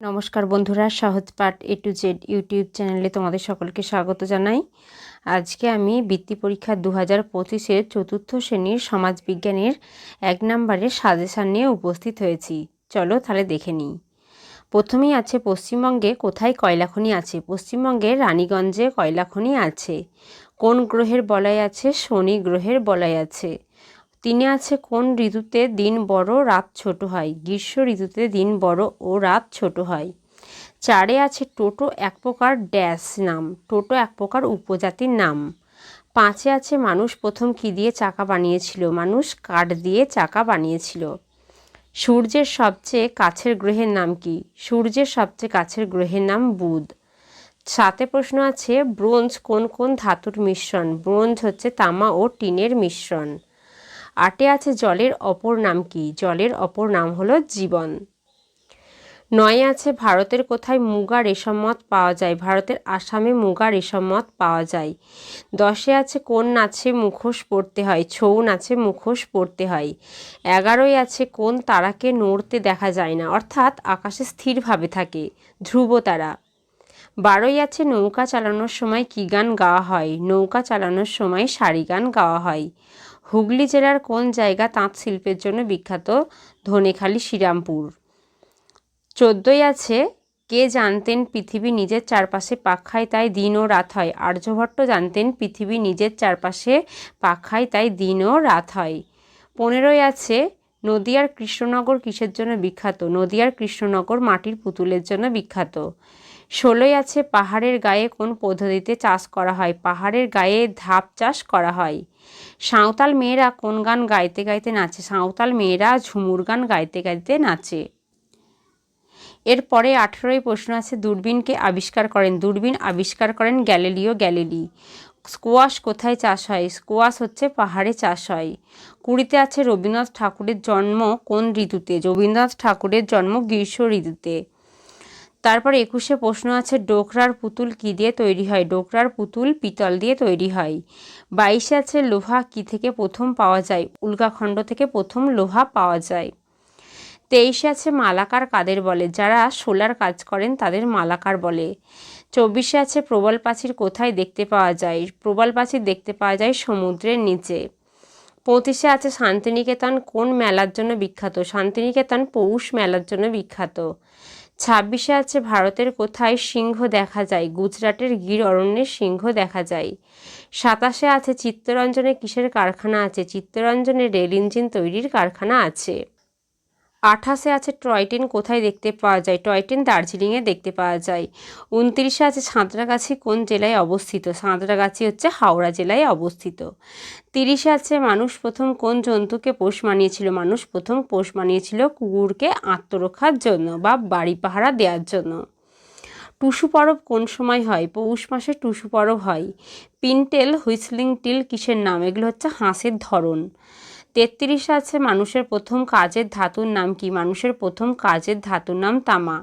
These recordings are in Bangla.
নমস্কার বন্ধুরা, সহজ পাঠ এ টু জেড ইউটিউব চ্যানেলে তোমাদের সকলকে স্বাগত জানাই। আজকে আমি বৃত্তি পরীক্ষা দু হাজার পঁচিশের চতুর্থ শ্রেণির সমাজবিজ্ঞানের এক নম্বরের সাজেশান নিয়ে উপস্থিত হয়েছি। চলো তাহলে দেখে নিই। প্রথমেই আছে, পশ্চিমবঙ্গে কোথায় কয়লাখনি আছে? পশ্চিমবঙ্গে রানীগঞ্জে কয়লাখনি আছে? কোন গ্রহের বলয় আছে? শনি গ্রহের বলয় আছে? তিনে আছে কোন ঋতুতে দিন বড়, রাত ছোট হয়? গ্রীষ্ম ঋতুতে দিন বড় ও রাত ছোট হয়। চারে আছে টোটো, এক প্রকার ড্যাশ নাম। টোটো এক প্রকার উপজাতির নাম। পাঁচে আছে মানুষ প্রথম কী দিয়ে চাকা বানিয়েছিল? মানুষ কাঠ দিয়ে চাকা বানিয়েছিল। সূর্যের সবচেয়ে কাছের গ্রহের নাম কি? সূর্যের সবচেয়ে কাছের গ্রহের নাম বুধ। সাথে প্রশ্ন আছে, ব্রোঞ্জ কোন কোন ধাতুর মিশ্রণ? ব্রোঞ্জ হচ্ছে তামা ও টিনের মিশ্রণ। আটে আছে জলের অপর নাম কি? জলের অপর নাম হলো জীবন। নয় আছে ভারতের কোথায় মুগা রেশম মত পাওয়া যায়? ভারতের আসামে মুগা রেশম মত পাওয়া যায়। দশে আছে কোন নাচে মুখোশ পড়তে হয়? ছৌ নাচে মুখোশ পড়তে হয়। এগারোই আছে কোন তারাকে নড়তে দেখা যায় না? অর্থাৎ আকাশে স্থিরভাবে থাকে, ধ্রুব তারা। বারোই আছে নৌকা চালানোর সময় কী গান গাওয়া হয়? নৌকা চালানোর সময় সারি গান গাওয়া হয়। হুগলি জেলার কোন জায়গা তাঁত শিল্পের জন্য বিখ্যাত? ধনেখালি, শ্রীরামপুর। চোদ্দই আছে, কে জানতেন পৃথিবী নিজের চারপাশে পাক খায় তাই দিন ও রাত হয়? আর্যভট্ট জানতেন পৃথিবী নিজের চারপাশে পাক খায় তাই দিন ও রাত হয়। পনেরোই আছে, নদিয়ার কৃষ্ণনগর কিসের জন্য বিখ্যাত? নদিয়ার কৃষ্ণনগর মাটির পুতুলের জন্য বিখ্যাত। ষোলোই আছে, পাহাড়ের গায়ে কোন পদ্ধতিতে চাষ করা হয়? পাহাড়ের গায়ে ধাপ চাষ করা হয়। সাঁওতাল মেয়েরা কোন গান গাইতে গাইতে নাচে? সাঁওতাল মেয়েরা ঝুমুর গান গাইতে গাইতে নাচে। এরপরে আঠেরোই প্রশ্ন আছে, দূরবীনকে আবিষ্কার করেন। দূরবীন আবিষ্কার করেন গ্যালিলিও গ্যালিলি। স্কোয়াশ কোথায় চাষ হয়? স্কোয়াশ হচ্ছে পাহাড়ে চাষ হয়। কুড়িতে আছে রবীন্দ্রনাথ ঠাকুরের জন্ম কোন ঋতুতে? রবীন্দ্রনাথ ঠাকুরের জন্ম গ্রীষ্ম ঋতুতে। তারপর একুশে প্রশ্ন আছে, ডোকরার পুতুল কী দিয়ে তৈরি হয়? ডোকরার পুতুল পিতল দিয়ে তৈরি হয়। বাইশে আছে, লোহা কী থেকে প্রথম পাওয়া যায়? উল্কাখণ্ড থেকে প্রথম লোহা পাওয়া যায়। তেইশে আছে, মালাকার কাদের বলে? যারা সোলার কাজ করেন তাদের মালাকার বলে। চব্বিশে আছে, প্রবল প্রাচীর কোথায় দেখতে পাওয়া যায়? প্রবল প্রাচীর দেখতে পাওয়া যায় সমুদ্রের নিচে। পঁচিশে আছে, শান্তিনিকেতন কোন মেলার জন্য বিখ্যাত? শান্তিনিকেতন পৌষ মেলার জন্য বিখ্যাত। ছাব্বিশে আছে ভারতের কোথায় সিংহ দেখা যায়? গুজরাটের গির অরণ্যে সিংহ দেখা যায়। সাতাশে আছে চিত্তরঞ্জনে কিসের কারখানা আছে? চিত্তরঞ্জনে রেল ইঞ্জিন তৈরির কারখানা আছে। আঠাশে আছে টয় কোথায় দেখতে পাওয়া যায়? টয় ট্রেন দার্জিলিংয়ে দেখতে পাওয়া যায়। উনত্রিশে আছে সাঁতরাগাছি, কোন জেলায় অবস্থিত? সাঁতরাগাছি হচ্ছে হাওড়া জেলায় অবস্থিত। তিরিশে আছে মানুষ প্রথম কোন জন্তুকে পোষ মানিয়েছিল? মানুষ প্রথম পোষ মানিয়েছিল কুকুরকে আত্মরক্ষার জন্য বা বাড়ি পাহারা দেওয়ার জন্য। টুসু পরব কোন সময় হয়? পৌষ মাসে টুসু পরব হয়। পিনটেল, হুইসলিং টিল কিসের নাম? এগুলো হচ্ছে হাঁসের ধরন। তেত্রিশে আছে মানুষের প্রথম কাজের ধাতুর নাম কি? মানুষের প্রথম কাজের ধাতুর নাম তামা।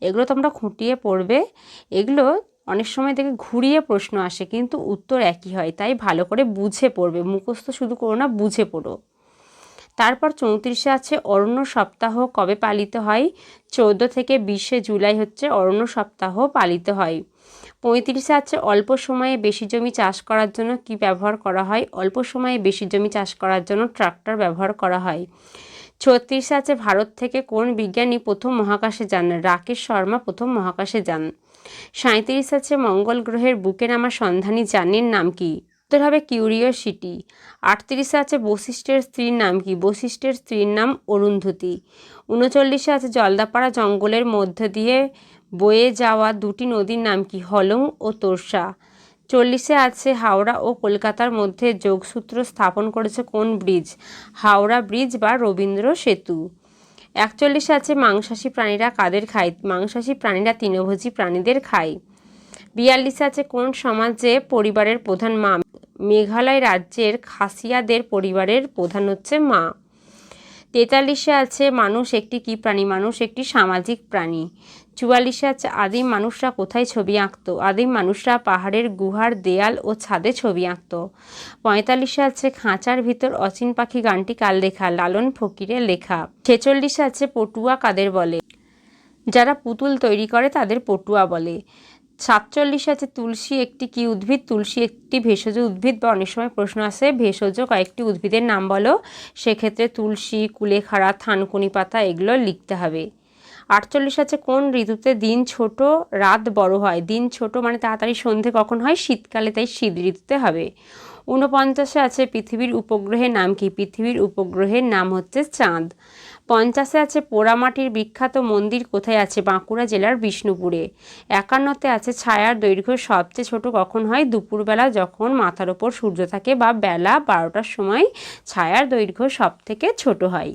এগুলো তোমরা খুঁটিয়ে পড়বে। এগুলো অনেক সময় থেকে ঘুরিয়ে প্রশ্ন আসে, কিন্তু উত্তর একই হয়। তাই ভালো করে বুঝে পড়বে। মুখস্থ শুধু করো না, বুঝে পড়ো। তারপর চৌত্রিশে আছে অরণ্য সপ্তাহ কবে পালিত হয়? চৌদ্দ থেকে বিশে জুলাই হচ্ছে অরণ্য সপ্তাহ পালিত হয়। পঁয়ত্রিশে আছে, অল্প সময়ে বেশি জমি চাষ করার জন্য কি ব্যবহার করা হয়? অল্প সময়ে বেশি জমি চাষ করার জন্য ট্রাক্টর ব্যবহার করা হয়। ছত্রিশে আছে, ভারত থেকে কোন বিজ্ঞানী প্রথম মহাকাশে যান? রাকেশ শর্মা প্রথম মহাকাশে যান। সাঁত্রিশ আছে, মঙ্গল গ্রহের বুকে নামা সন্ধানী যানের নাম কি? উত্তর হবে কিউরিওসিটি। আটত্রিশে আছে, বশিষ্ঠের স্ত্রীর নাম কি? বশিষ্ঠের স্ত্রীর নাম অরুন্ধতী। উনচল্লিশে আছে, জলদাপাড়া জঙ্গলের মধ্য দিয়ে বয়ে যাওয়া দুটি নদীর নাম কি হলং ও তোরসা? চল্লিশে আছে হাওড়া ও কলকাতার মধ্যে যোগসূত্র স্থাপন করেছে কোন ব্রিজ? হাওড়া ব্রিজ বা রবীন্দ্র সেতু। একচল্লিশে আছে মাংসাশী প্রাণীরা কাদের খায়? মাংসাশী প্রাণীরা তৃণভোজী প্রাণীদের খায়। বিয়াল্লিশে আছে কোন সমাজে পরিবারের প্রধান মা? মেঘালয় রাজ্যের খাসিয়াদের পরিবারের প্রধান হচ্ছে মা। তেতাল্লিশে আছে মানুষ একটি কী প্রাণী? মানুষ একটি সামাজিক প্রাণী। চুয়াল্লিশে আছে আদিম মানুষরা কোথায় ছবি আঁকত? আদিম মানুষরা পাহাড়ের গুহার দেয়াল ও ছাদে ছবি আঁকত। পঁয়তাল্লিশে আছে খাঁচার ভিতর অচিন পাখি গানটি কাল লেখা লালন ফকিরের লেখা। ছেচল্লিশে আছে পটুয়া কাদের বলে? যারা পুতুল তৈরি করে তাদের পটুয়া বলে। সাতচল্লিশে আছে তুলসী একটি কি উদ্ভিদ? তুলসী একটি ভেষজ উদ্ভিদ বা অনেক সময় প্রশ্ন আসে, ভেষজ কয়েকটি উদ্ভিদের নাম বলো। সেক্ষেত্রে তুলসী, কুলেখাড়া, থানকুনি পাতা এগুলো লিখতে হবে। আটচল্লিশ আছে, কোন ঋতুতে দিন ছোট, রাত বড় হয়? দিন ছোট মানে তাড়াতাড়ি সন্ধে কখন হয়? শীতকালে তাই শীত ঋতুতে হবে। ঊনপঞ্চাশে আছে, পৃথিবীর উপগ্রহের নাম কি? পৃথিবীর উপগ্রহের নাম হচ্ছে চাঁদ। পঞ্চাশে আছে, পোড়ামাটির বিখ্যাত মন্দির কোথায় আছে? বাঁকুড়া জেলার বিষ্ণুপুরে। একান্নতে আছে, ছায়ার দৈর্ঘ্য সবচেয়ে ছোট কখন হয়? দুপুরবেলা যখন মাথার ওপর সূর্য থাকে বা বেলা বারোটার সময় ছায়ার দৈর্ঘ্য সব থেকে ছোট হয়।